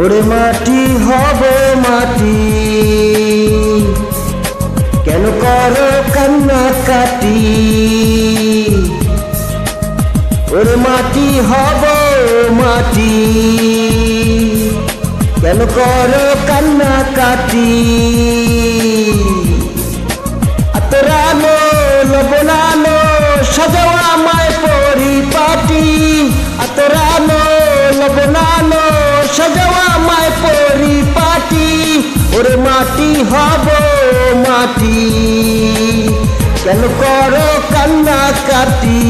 ওরে মাটি হব মাটি। কেন করো কান্না কাটি? ওরে মাটি হব মাটি। কেন করো কান্না কাটি? আতরানো লবনানো সাজাও আমায় পরিপাটি। আতরানো লবনানো সাজাও ওরে মাটি হব মাটি। কেন করো কান্না কাটি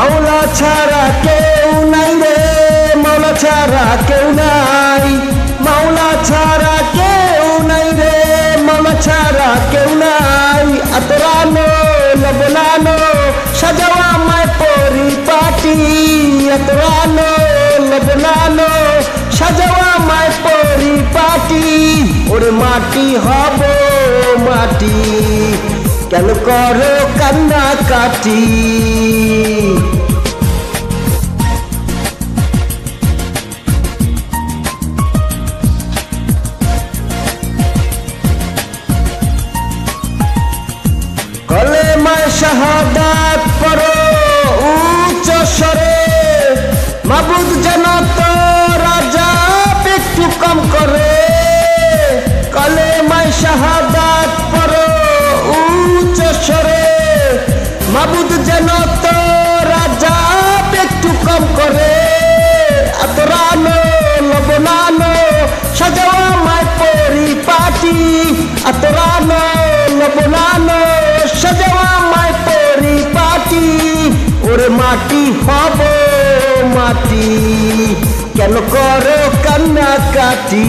মাওলা ছাড়া কেউ নাই রে, মাওলা ছাড়া কেউ নাই। মাওলা ছাড়া কেউ নাই রে, মাওলা ছাড়া কেউ নাই। আতরানো লবনানো সাজাওয়া আমায় পরিপাটি। আতরানো লবনানো সাজাওয়া আমায় পরিপাটি। ওরে মাটি হব মাটি। কেন করো কান্না কাটি? কলে মা শাহাদাত মাবুদ যেন তো রাজা একটু কম করে। আতরানো লবনানো সাজাওয়া মায় পরিপাটি। আতরানো লবনানো সাজাওয়া মায় পরিপাটি। ওরে মাটি হব মাটি, কেন করো কান্না কাটি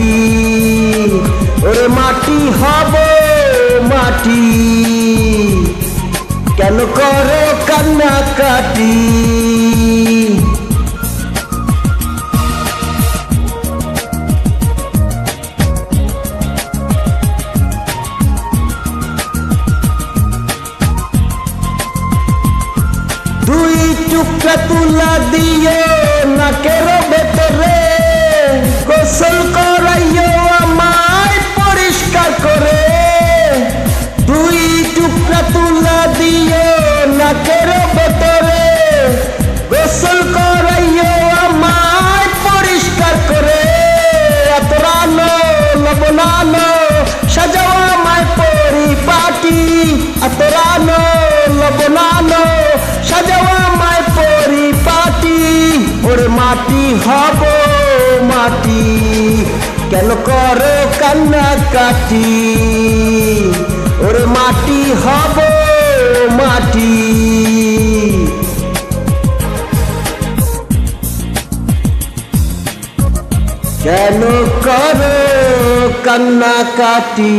ওরে মাটি হব মাটি। কেন করো কান্না কাটি দুই টুকরা তুলা দিয়ে নাকের ভেতরে গোসল করাইও মাটি হব মাটি। কেন করো কান্না কাটি ওরে মাটি হব মাটি। কেন করো কান্না কাটি